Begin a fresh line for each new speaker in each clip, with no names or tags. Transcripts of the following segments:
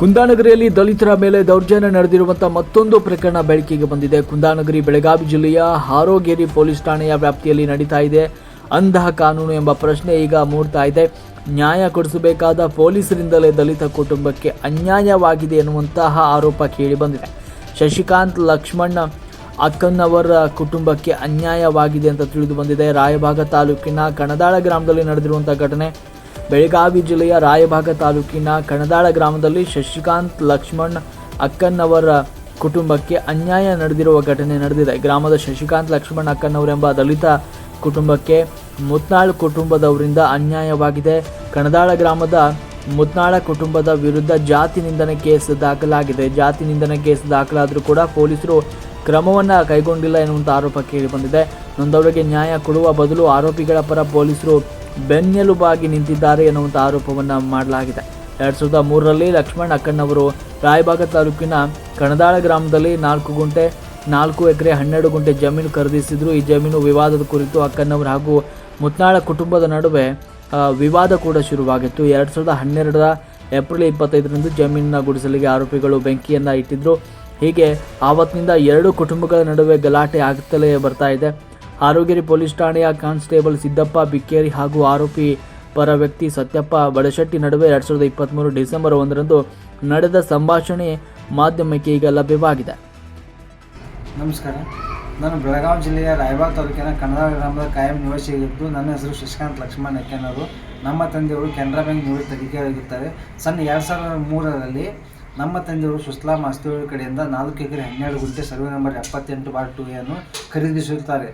ಕುಂದಾನಗರಿಯಲ್ಲಿ ದಲಿತರ ಮೇಲೆ ದೌರ್ಜನ್ಯ ನಡೆದಿರುವಂತಹ ಮತ್ತೊಂದು ಪ್ರಕರಣ ಬೆಳಕಿಗೆ ಬಂದಿದೆ. ಕುಂದಾನಗರಿ, ಬೆಳಗಾವಿ ಜಿಲ್ಲೆಯ ಹಾರೋಗೇರಿ ಪೊಲೀಸ್ ಠಾಣೆಯ ವ್ಯಾಪ್ತಿಯಲ್ಲಿ ನಡೀತಾ ಇದೆ. ಅಂಧ ಕಾನೂನು ಎಂಬ ಪ್ರಶ್ನೆ ಈಗ ಮೂಡ್ತಾ ಇದೆ. ನ್ಯಾಯ ಕೊಡಿಸಬೇಕಾದ ಪೊಲೀಸರಿಂದಲೇ ದಲಿತ ಕುಟುಂಬಕ್ಕೆ ಅನ್ಯಾಯವಾಗಿದೆ ಎನ್ನುವಂತಹ ಆರೋಪ ಕೇಳಿ ಬಂದಿದೆ. ಶಶಿಕಾಂತ್ ಲಕ್ಷ್ಮಣ್ಣ ಅಕ್ಕನವರ ಕುಟುಂಬಕ್ಕೆ ಅನ್ಯಾಯವಾಗಿದೆ ಅಂತ ತಿಳಿದು ಬಂದಿದೆ. ರಾಯಭಾಗ ತಾಲೂಕಿನ ಕಣದಾಳ ಗ್ರಾಮದಲ್ಲಿ ನಡೆದಿರುವಂತಹ ಘಟನೆ ಬೆಳಗಾವಿ ಜಿಲ್ಲೆಯ ರಾಯಭಾಗ ತಾಲೂಕಿನ ಕಣದಾಳ ಗ್ರಾಮದಲ್ಲಿ ಶಶಿಕಾಂತ್ ಲಕ್ಷ್ಮಣ್ ಅಕ್ಕನವರ ಕುಟುಂಬಕ್ಕೆ ಅನ್ಯಾಯ ನಡೆದಿರುವ ಘಟನೆ ನಡೆದಿದೆ. ಗ್ರಾಮದ ಶಶಿಕಾಂತ್ ಲಕ್ಷ್ಮಣ್ ಅಕ್ಕನವರೆಂಬ ದಲಿತ ಕುಟುಂಬಕ್ಕೆ ಮುತ್ನಾಳ್ ಕುಟುಂಬದವರಿಂದ ಅನ್ಯಾಯವಾಗಿದೆ. ಕಣದಾಳ ಗ್ರಾಮದ ಮುತ್ನಾಳ ಕುಟುಂಬದ ವಿರುದ್ಧ ಜಾತಿ ನಿಂದನೆ ಕೇಸ್ ದಾಖಲಾಗಿದೆ. ಜಾತಿ ನಿಂದನೆ ಕೇಸ್ ದಾಖಲಾದರೂ ಕೂಡ ಪೊಲೀಸರು ಕ್ರಮವನ್ನು ಕೈಗೊಂಡಿಲ್ಲ ಎನ್ನುವಂಥ ಆರೋಪ ಕೇಳಿಬಂದಿದೆ ನೊಂದವರಿಗೆ ನ್ಯಾಯ ಕೊಡುವ ಬದಲು ಆರೋಪಿಗಳ ಪರ ಪೊಲೀಸರು ಬೆನ್ನೆಲುಬಾಗಿ ನಿಂತಿದ್ದಾರೆ ಎನ್ನುವಂಥ ಆರೋಪವನ್ನು ಮಾಡಲಾಗಿದೆ. ಎರಡು ಸಾವಿರದ ಮೂರರಲ್ಲಿ ಲಕ್ಷ್ಮಣ್ ಅಕ್ಕಣ್ಣವರು ರಾಯಬಾಗ ತಾಲೂಕಿನ ಕಣದಾಳ ಗ್ರಾಮದಲ್ಲಿ ನಾಲ್ಕು ಗುಂಟೆ, ನಾಲ್ಕು ಎಕರೆ, ಹನ್ನೆರಡು ಗುಂಟೆ ಜಮೀನು ಖರೀದಿಸಿದ್ರು. ಈ ಜಮೀನು ವಿವಾದದ ಕುರಿತು ಅಕ್ಕಣ್ಣವರು ಹಾಗೂ ಮುತ್ನಾಳ ಕುಟುಂಬದ ನಡುವೆ ವಿವಾದ ಕೂಡ ಶುರುವಾಗಿತ್ತು. ಎರಡು ಸಾವಿರದ ಹನ್ನೆರಡರ ಏಪ್ರಿಲ್ ಇಪ್ಪತ್ತೈದರಂದು ಜಮೀನಿನ ಗುಡಿಸಲಿಗೆ ಆರೋಪಿಗಳು ಬೆಂಕಿಯನ್ನು ಇಟ್ಟಿದ್ರು. ಹೀಗೆ ಆವತ್ತಿನಿಂದ ಎರಡು ಕುಟುಂಬಗಳ ನಡುವೆ ಗಲಾಟೆ ಆಗುತ್ತಲೇ ಬರ್ತಾ ಇದೆ. ಹಾರೋಗಿರಿ ಪೊಲೀಸ್ ಠಾಣೆಯ ಕಾನ್ಸ್ಟೇಬಲ್ ಸಿದ್ದಪ್ಪ ಬಿಕ್ಕೇರಿ ಹಾಗೂ ಆರೋಪಿ ಪರ ವ್ಯಕ್ತಿ ಸತ್ಯಪ್ಪ ಬಡಶೆಟ್ಟಿ ನಡುವೆ ಎರಡು ಸಾವಿರದ ಇಪ್ಪತ್ತ್ಮೂರು ಡಿಸೆಂಬರ್ ಒಂದರಂದು ನಡೆದ ಸಂಭಾಷಣೆ ಮಾಧ್ಯಮಕ್ಕೆ ಈಗ ಲಭ್ಯವಾಗಿದೆ.
ನಮಸ್ಕಾರ. ನಾನು ಬೆಳಗಾವಿ ಜಿಲ್ಲೆಯ ರಾಯಬಾಗ್ ತಾಲೂಕಿನ ಕನ್ನಡ ಗ್ರಾಮದ ಕಾಯಂ ನಿವಾಸಿಯಾಗಿದ್ದು ನನ್ನ ಹೆಸರು ಶಶಿಕಾಂತ್ ಲಕ್ಷ್ಮಣ್ ಎಕ್ಕೆನವರು ನಮ್ಮ ತಂದೆಯವರು ಕೆನರಾ ಬ್ಯಾಂಕ್ ನಿವೃತ್ತ ಅಧಿಕಾರಿಯಾಗಿರ್ತಾರೆ ಸಣ್ಣ ಎರಡು ಸಾವಿರದ ಮೂರರಲ್ಲಿ ನಮ್ಮ ತಂದೆಯವರು ಸುಸ್ಲಾ ಮಾಸ್ತಿಯವರ ಕಡೆಯಿಂದ ನಾಲ್ಕು ಎಕರೆ ಹನ್ನೆರಡು ಗುಂಟೆ ಸರ್ವೆ ನಂಬರ್ ಎಪ್ಪತ್ತೆಂಟು ಬಾರ್ ಟು ಅನ್ನು ಖರೀದಿಸಿರುತ್ತಾರೆ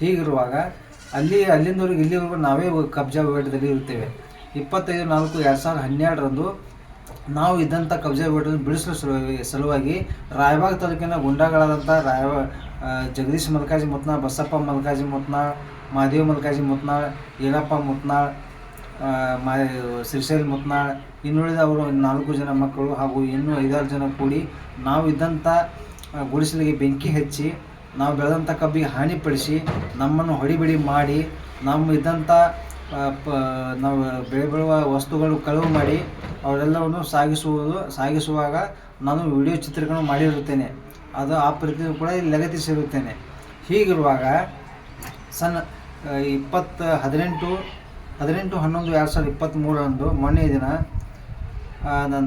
ಹೀಗಿರುವಾಗ ಅಲ್ಲಿ ಅಲ್ಲಿಂದವರೆಗೆ ಇಲ್ಲಿವರೆಗೂ ನಾವೇ ಕಬ್ಜಾ ಬೇಟದಲ್ಲಿ ಇರುತ್ತೇವೆ. ಇಪ್ಪತ್ತೈದು, ನಾಲ್ಕು, ಎರಡು ಸಾವಿರದ ಹನ್ನೆರಡರಂದು ನಾವು ಇದ್ದಂಥ ಕಬ್ಜಾ ಬೇಟನ್ನು ಬಿಡಿಸಲು ಸಲುವಾಗಿ ಸಲುವಾಗಿ ರಾಯಬಾಗ್ ತಾಲೂಕಿನ ಗುಂಡಾಗಳಾದಂಥ ರಾಯ ಜಗದೀಶ್ ಮಲ್ಕಾಜಿ ಮುತ್ನಾಳ್ ಬಸಪ್ಪ ಮಲ್ಕಾಜಿ ಮುತ್ನಾಳ್ ಮಾದೇವ್ ಮಲ್ಕಾಜಿ ಮುತ್ನಾಳ್ ಈರಪ್ಪ ಮುತ್ನಾಳ್ ಮಾ ಶ್ರೀಶೈಲ್ ಮುತ್ನಾಳ್ ಇನ್ನುಳಿದ ಅವರು ನಾಲ್ಕು ಜನ ಮಕ್ಕಳು ಹಾಗೂ ಇನ್ನೂ ಐದಾರು ಜನ ಕೂಡಿ ನಾವು ಇದ್ದಂಥ ಗುಡಿಸಲಿಗೆ ಬೆಂಕಿ ಹಚ್ಚಿ ನಾವು ಬೆಳೆದಂಥ ಕಬ್ಬಿಗೆ ಹಾನಿಪಡಿಸಿ ನಮ್ಮನ್ನು ಹೊಡಿಬಿಡಿ ಮಾಡಿ ನಮ್ಮ ಇದ್ದಂಥ ಪ, ನಾವು ಬೆಳೆ ಬೆಳುವ ವಸ್ತುಗಳು ಕಳುವು ಮಾಡಿ ಅವರೆಲ್ಲವನ್ನು ಸಾಗಿಸುವುದು, ಸಾಗಿಸುವಾಗ ನಾನು ವಿಡಿಯೋ ಚಿತ್ರೀಕರಣ ಮಾಡಿರುತ್ತೇನೆ. ಅದು ಆ ಪ್ರತಿ ಕೂಡ ಲಗತ್ತಿಸಿರುತ್ತೇನೆ. ಹೀಗಿರುವಾಗ ಸಣ್ಣ ಇಪ್ಪತ್ತು, ಹದಿನೆಂಟು ಹದಿನೆಂಟು, ಹನ್ನೊಂದು, ಎರಡು ಸಾವಿರದ ಇಪ್ಪತ್ತ್ಮೂರರಂದು ಮೊನ್ನೆ ದಿನ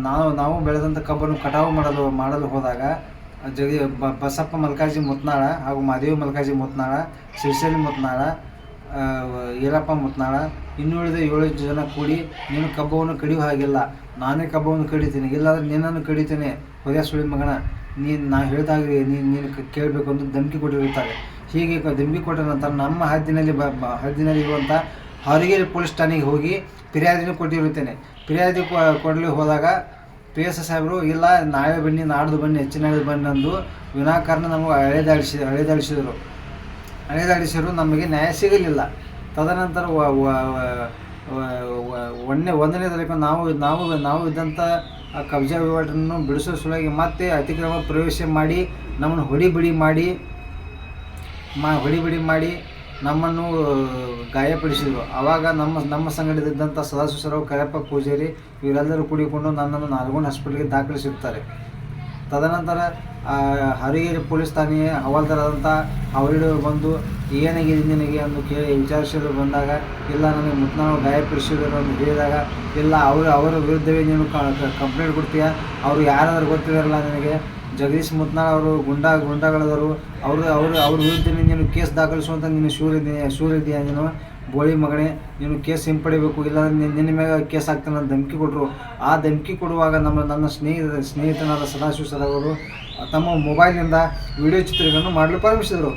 ನಾವು ನಾವು ಬೆಳೆದಂಥ ಕಬ್ಬನ್ನು ಕಟಾವು ಮಾಡಲು ಮಾಡಲು ಹೋದಾಗ ಜಗಿ ಬಸಪ್ಪ ಮಲ್ಕಾಜಿ ಮುತ್ನಾಳ ಹಾಗೂ ಮಾದೇವಿ ಮಲ್ಕಾಜಿ ಮುತ್ನಾಳ ಶ್ರೀಶೈಲಿ ಮುತ್ನಾಳ ಈರಪ್ಪ ಮುತ್ನಾಳ ಇನ್ನುಳಿದ ಏಳು ಜನ ಕೂಡಿ ನೀನು ಕಬ್ಬವನ್ನು ಕಡಿಯುವ ಹಾಗಿಲ್ಲ. ನಾನೇ ಕಬ್ಬವನ್ನು ಕಡಿತೀನಿ. ಇಲ್ಲಾಂದ್ರೆ ನಿನ್ನನ್ನು ಕಡಿತೀನಿ. ಹೊದೆ ಸುಳಿ ಮಗನ. ನೀನು ನಾ ಹೇಳಿದಾಗಲಿ ನೀನು ನೀನು ಕೇಳಬೇಕು ಅಂತ ಧಮಕಿ ಕೊಟ್ಟಿರುತ್ತಾರೆ. ಹೀಗೆ ಧಮಕಿ ಕೊಟ್ಟ ನಂತರ ನಮ್ಮ ಹದ್ದಿನಲ್ಲಿ ಬ ಹದ್ದಿನಲ್ಲಿ ಇರುವಂಥ ಹಾರಿಗೇರಿ ಪೊಲೀಸ್ ಠಾಣೆಗೆ ಹೋಗಿ ಫಿರ್ಯಾದಿನೂ ಕೊಟ್ಟಿರುತ್ತೇನೆ. ಫಿರ್ಯಾದಿ ಕೊಡಲಿ ಹೋದಾಗ ಪಿ ಎಸ್ ಸಾಹೇಬರು, ಇಲ್ಲ ನಾಳೆ ಬನ್ನಿ, ನಾಡ್ದು ಬನ್ನಿ, ಹೆಚ್ಚಿನ ಬನ್ನಿ ಅಂದು ವಿನಾಕಾರಣ ನಮಗೆ ಅಳೆದಾಡಿಸಿ, ಅಳೆದಾಡಿಸಿದರು. ಅಳೆದಾಡಿಸಿದ್ರು, ನಮಗೆ ನ್ಯಾಯ ಸಿಗಲಿಲ್ಲ. ತದನಂತರ ಒಂದನೇ ಒಂದನೇ ತಾರೀಕು ನಾವು ನಾವು ನಾವು ಇದ್ದಂಥ ಕಬ್ಜಾ ವಿವಾದವನ್ನು ಬಿಡಿಸೋ ಸಲುವಾಗಿ ಮತ್ತೆ ಅತಿಕ್ರಮ ಪ್ರವೇಶ ಮಾಡಿ, ನಮ್ಮನ್ನು ಹೊಡಿಬಿಡಿ ಮಾಡಿ, ಮಾ ಹೊಡಿಬಿಡಿ ಮಾಡಿ ನಮ್ಮನ್ನು ಗಾಯಪಡಿಸಿದರು. ಆವಾಗ ನಮ್ಮ ನಮ್ಮ ಸಂಘಟದಿದ್ದಂಥ ಸದಾಶಿವರಾವ್ ಕರಪ್ಪ ಪೂಜಾರಿ, ಇವರೆಲ್ಲರೂ ಕೂಡಿಕೊಂಡು ನನ್ನನ್ನು ನಾಲ್ಗೊಂಡು ಹಾಸ್ಪಿಟ್ಲಿಗೆ ದಾಖಲಿಸಿರ್ತಾರೆ. ತದನಂತರ ಹರಿಗೇರಿ ಪೊಲೀಸ್ ಠಾಣೆಯ ಹವಾಲ್ದಾರಾದಂಥ ಅವರಿಡು ಬಂದು, ಏನಾಗಿದೆ ನಿನಗೆ ಎಂದು ಕೇಳಿ ವಿಚಾರಿಸಲು ಬಂದಾಗ, ಇಲ್ಲ, ನನಗೆ ಮುತ್ನಾಳು ಗಾಯಪಡಿಸಿದರು ಅಂತ ಹೇಳಿದಾಗ, ಇಲ್ಲ, ಅವರು, ಅವರ ವಿರುದ್ಧವೇ ನೀನು ಕಂಪ್ಲೇಂಟ್ ಕೊಡ್ತೀಯಾ? ಅವರು ಯಾರಾದರೂ ಗೊತ್ತಿರಲ್ಲ ನಿನಗೆ? ಜಗದೀಶ್ ಮುತ್ನಾಳ್ ಅವರು ಗುಂಡಾ ಗುಂಡಾಗಳದವರು, ಅವರು ಅವರು ಅವ್ರ ವಿರುದ್ಧ ನೀನು ಕೇಸ್ ದಾಖಲಿಸುವಂಥ ನೀನು ಶೂರ್ ಇದೆಯಾ ಶೂರ್ ಇದೆಯಾ ನೀನು? ಬೋಳಿ ಮಗನೇ, ನೀನು ಕೇಸ್ ಹಿಂಪಡಿಬೇಕು ಇಲ್ಲ ನಿನ್ನ ಮೇಲೆ ಕೇಸ್ ಹಾಕ್ತಾನೆ ಧಮಕಿ ಕೊಟ್ಟರು ಆ ಧಮಕಿ ಕೊಡುವಾಗ ನಮ್ಮ ನನ್ನ ಸ್ನೇಹಿತ ಸ್ನೇಹಿತನಾದ ಸದಾಶಿವ ಸರ್ ಅವರು ತಮ್ಮ ಮೊಬೈಲ್ನಿಂದ ವಿಡಿಯೋ ಚಿತ್ರಗಳನ್ನು ಮಾಡಲು ಪ್ರಾರಂಭಿಸಿದರು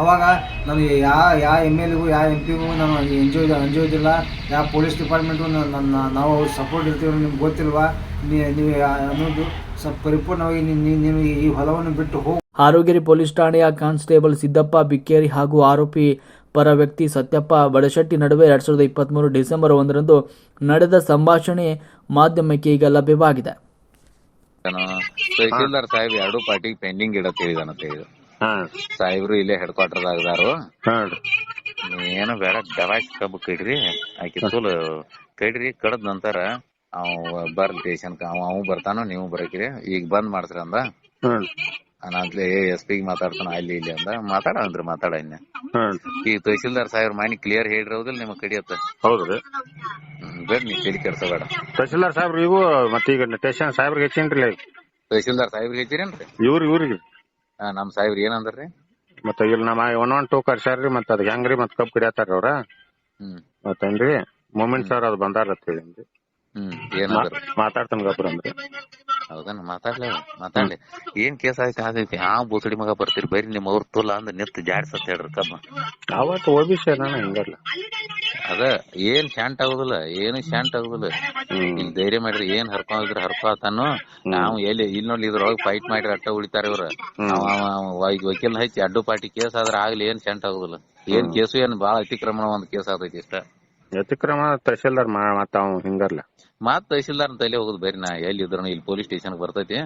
ಆವಾಗ ನನಗೆ ಯಾವ ಯಾವ ಎಂ ಎಲ್ಗೂ ಯಾವ ಎಂ ಪಿಗೂ ನಾನು ಎಂಜಾಯ್ ಅಂಜೋದಿಲ್ಲ ಯಾವ ಪೊಲೀಸ್ ಡಿಪಾರ್ಟ್ಮೆಂಟು ನನ್ನ ನಾವು ಅವ್ರ ಸಪೋರ್ಟ್ ಇರ್ತೀವಿ ನಿಮ್ಗೆ ಗೊತ್ತಿಲ್ವಾ? ನೀವು ಅನ್ನೋದು ಸ್ವಲ್ಪ ಪರಿಪೂರ್ಣವಾಗಿ ನೀನು ಈ ಹೊಲವನ್ನು ಬಿಟ್ಟು ಹೋಗಿ.
ಆರೋಗ್ಯರಿ ಪೊಲೀಸ್ ಠಾಣೆಯ ಕಾನ್ಸ್ಟೇಬಲ್ ಸಿದ್ದಪ್ಪ ಬಿಕ್ಕೇರಿ ಹಾಗೂ ಆರೋಪಿ ಪರ ವ್ಯಕ್ತಿ ಸತ್ಯಪ್ಪ ಬಡಶೆಟ್ಟಿ ನಡುವೆ ಎರಡ್ ಸಾವಿರದ ಇಪ್ಪತ್ತ್ಮೂರು ಡಿಸೆಂಬರ್ ಒಂದರಂದು ನಡೆದ ಸಂಭಾಷಣೆ ಮಾಧ್ಯಮಕ್ಕೆ ಈಗ ಲಭ್ಯವಾಗಿದೆ.
ತಹಸೀಲ್ದಾರ್ ಸಾಹೇಬ್ ಎರಡು ಪಾರ್ಟಿ ಪೆಂಡಿಂಗ್ ಇಡತ್ ಹೇಳಿದಾನ ಅಂತ ಹೇಳಿದ್ರು ಸಾಹೇಬ್ರು ಇಲ್ಲೇ ಹೆಡ್ ಕ್ವಾರ್ಟರ್ ಆಗದಾರು.
ಏನೋ
ಏನು ಬೇಡ ದವಾಯಿ ಕಬ್ಬು ಕಡ್ರಿ ಆಕಿ ತೋಲ್ ಕಡ್ರಿ ಕಡದ್ ನಂತರ ಅವ ಬರ್ಲಿ ಸ್ಟೇಷನ್ ಅವ ಅವ್ ಬರ್ತಾನ ನೀವು ಬರಕಿರಿ. ಈಗ ಬಂದ್ ಮಾಡ್ಸ್ರಿ ಅಂದ. ಏ ಎಸ್ ಪಿ ಮಾತಾಡ್ತಾನ ಅಲ್ಲಿ ಇಲ್ಲಿ ಅಂದ. ಮಾತಾಡ ಅಂದ್ರ ಮಾತಾಡ ಇನ್ನ. ಈಗ ತಹಸೀಲ್ದಾರ್ ಸಾಹೇಬ್ರ ಮನಿ ಕ್ಲಿಯರ್ ಹೇಳಿರೋದಿಲ್ಲ ನಿಮಗ್ ಕಡಿಯತ್ತ?
ಹೌದ್ರಿ
ಬೇಡ ನೀ ತಲೆ ಕೆಡ್ಸಬೇಡ
ತಹಸೀಲ್ದಾರ್ ಸಾಹೇಬ್ರು ಇವು ಮತ್ತೆ ಈಗ ಟೇಷನ್ ಸಾಹೇಬ್ರಿಗೆ ಹೆಚ್ಚಿನ್ರಿ
ತಹಸೀಲ್ದಾರ್ ಸಾಹೇಬ್ರಿಗೆ ಹೆಚ್ಚಿರೇನ್ರಿ?
ಇವ್ರಿ ಇವ್ರಿಗೆ.
ಹಾ ನಮ್ ಸಾಹೇಬ್ರ ಏನಂದ್ರಿ
ಮತ್ತ ಇಲ್ಲಿ ನಮ್ಮ ಒನ್ ಒನ್ ಟೂ ಕರ್ಸ್ಯಾರ್ರಿ ಮತ್ತ ಅದ್ ಹೆಂಗ್ರಿ ಮತ್ ಕಪ್ ಕಡಿಯತ್ತಾರ ಅವ್ರ.
ಹ್ಮ್.
ಮತ್ತೇನ್ರಿ ಮೊಮೆಂಟ್ ಸರ್ ಅದು ಬಂದಾರ ಅಂತ ಹೇಳಿ
ಹ್ಮ್ ಏನಂದ್ರಿ
ಮಾತಾಡ್ತಾನ ಗಬ್ರ ಅಂದ್ರಿ.
ಹೌದನ್ ಮಾತಾಡ್ಲಿ ಮಾತಾಡ್ಲಿ. ಏನ್ ಕೇಸ್ ಆಯ್ತು ಆಗೈತಿ ಆ ಬೂಸಡಿ ಮಗ ಬರ್ತೀರಿ ಬರೀ ನಿಮ್ ಅವ್ರ ತೋಲ ಅಂದ್ ನಿತ್ ಜಾಡ್ಸತ್ ಹೇಳ್ರಿ ಕಮ್ಮ.
ಅವತ್ತು ಓಬಿಸಿ ನಾನು ಹಿಂಗಲ್ಲ.
ಅದ ಏನ್ ಶಾಂಟ್ ಆಗುದಿಲ್ಲ ಏನು ಶಾಂಟ್ ಆಗುದಿಲ್ಲ. ಇಲ್ಲಿ ಧೈರ್ಯ ಮಾಡ್ರಿ ಏನ್ ಹರ್ಕೊಂಡ್ರಿ ಹರ್ಕೊತಾನು ನಾವು ಎಲ್ಲಿ ಇಲ್ಲಿ ನೋಡಿ ಇದ್ರೊಳಗ್ ಫೈಟ್ ಮಾಡಿ ಅಟ್ಟ ಉಳಿತಾರ ಇವ್ರ. ವಕೀಲ್ ಹಚ್ಚಿ ಅಡ್ಡು ಪಾಟಿ ಕೇಸ್ ಆದ್ರ ಆಗ್ಲಿ ಏನ್ ಶಾಂಟ್ ಆಗುದಿಲ್ಲ. ಏನ್ ಕೇಸು ಏನ್ ಬಾಳ ಅತಿಕ್ರಮಣ ಒಂದ್ ಕೇಸ್ ಆಗೈತಿ ಇಷ್ಟ.
ಅತಿಕ್ರಮ ತಹಸೀಲ್ದಾರ್ ಮಾ- ಮತ್ತ ಅವ್ ಹಿಂಗಲ್ಲ
ಮತ್ ತಹಸೀಲ್ದಾರ್ ತಲೆ ಹೋಗುದು ಬರೀ ನಾ ಎಲ್ಲಿ ಇದ್ರ ಇಲ್ಲಿ ಪೊಲೀಸ್ ಸ್ಟೇಷನ್ ಬರ್ತೈತಿ.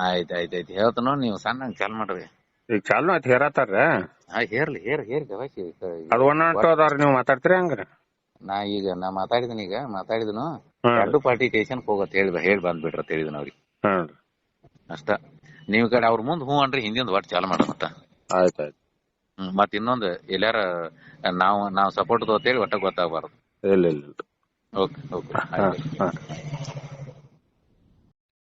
ಆಯ್ತ್ ಆಯ್ತ್ ಆಯ್ತ್. ಹೇಳ್ತನೋ ನೀವು ಸಣ್ಣ ಚಾಲ್ ಮಾಡ್ರಿ.
ಈಗ ಚಾಲು ಆಯ್ತು
ಹೇರತಾರ ಹೇರ್ಲಿ ಹೇರ್ ಹೇರ್
ಅದ್ ಒನ್ ಒನ್ ಟೂ ಅದಾವ್ರಿ ನೀವು ಮಾತಾಡ್ತೀರಿ ಹಂಗ್ರಿ.
ನಾ ಈಗ ನಾ ಮಾತಾಡಿದೀನಿ ಈಗ ಮಾತಾಡಿದನು. ಎರಡು ಪಾರ್ಟಿ ಸ್ಟೇಷನ್ ಹೋಗತ್ ಹೇಳಿ ಹೇಳಿ ಬಂದ್ಬಿಟ್ರ ಹೇಳಿದನ ಅವ್ರಿಗೆ. ಅಷ್ಟ. ನೀವ್ ಕಡೆ ಅವ್ರ ಮುಂದ್ ಹೂ ಅನ್ರಿ ಹಿಂದಿಂದ ಒಟ್ ಚಾಲು ಮಾಡ ಮತ್ತ.
ಆಯ್ತ್ ಆಯ್ತ್.
ಹ್ಮ್ ಮತ್ ಇನ್ನೊಂದ್ ಎಲ್ಲಾರ ನಾವ್ ನಾವ್ ಸಪೋರ್ಟ್ ತಗೋತೇಳಿ ಒಟ್ಟ ಗೊತ್ತಾಗಬಾರ್ದು.
ಇಲ್ಲ ಇಲ್ಲ ಇಲ್ಲ.
ಓಕೆ ಓಕೆ
ಹಾ ಹಾ.